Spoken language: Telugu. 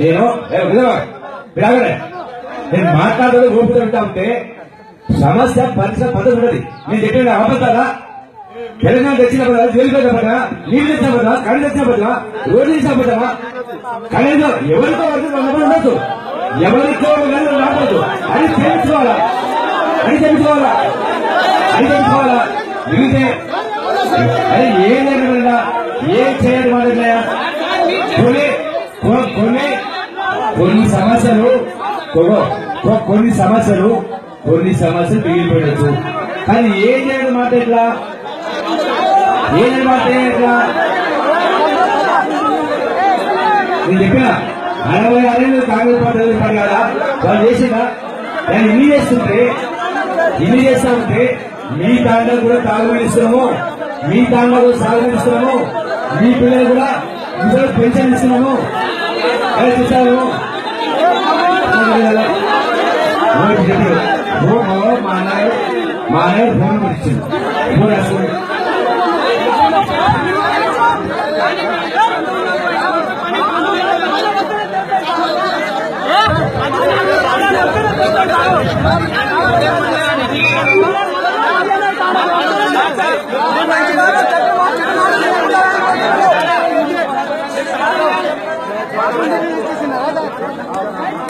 నేను? ఏ, నేను మాట్లాడేది ఓపిక ఉంటా ఉంటే సమస్య పరిశ్రమ పద్ధతి ఉన్నది నేను చెప్పిన అబద్ధాలా? తెలంగాణ తెచ్చిన పదా జైలు పెట్టబడ్డా నీళ్ళు తెచ్చిన పదా కళ్ళు తెచ్చిన పదా రోడ్లు తెచ్చిన పదా కనీసం ఎవరితో ఉండదు ఎవరితో రాకూడదు అది తెలుసుకోవాలా? అది తెలుసుకోవాలా? అది తెలుసుకోవాలా? మిగిలితే అది ఏ లేకుండా ఏం చేయడం వాళ్ళ కొన్ని కొ- కొన్ని కొన్ని సమస్యలు కొన్ని సమస్యలు కొన్ని సమస్యలు మిగిలిపోయచ్చు కానీ ఏం చేయడం మాట ఎట్లా? ఏం మాట ఎట్లా? నేను చెప్పిన అరవై అరవై కాంగ్రెస్ పార్టీ అధికారులు కదా వాళ్ళు చేసిందా? దాన్ని ఇన్ని చేస్తుంటే ఇన్ని చేస్తా ఉంటే మీ తాండా కూడా తాగుబడిస్తున్నాము మీ తాండా కూడా సాగుబడిస్తున్నాము మీ పిల్లలు కూడా పెన్షన్ ఇస్తున్నాము. ఎలా చూసారు মায়ের ফোন করছেন ফোন আসুন Thank you.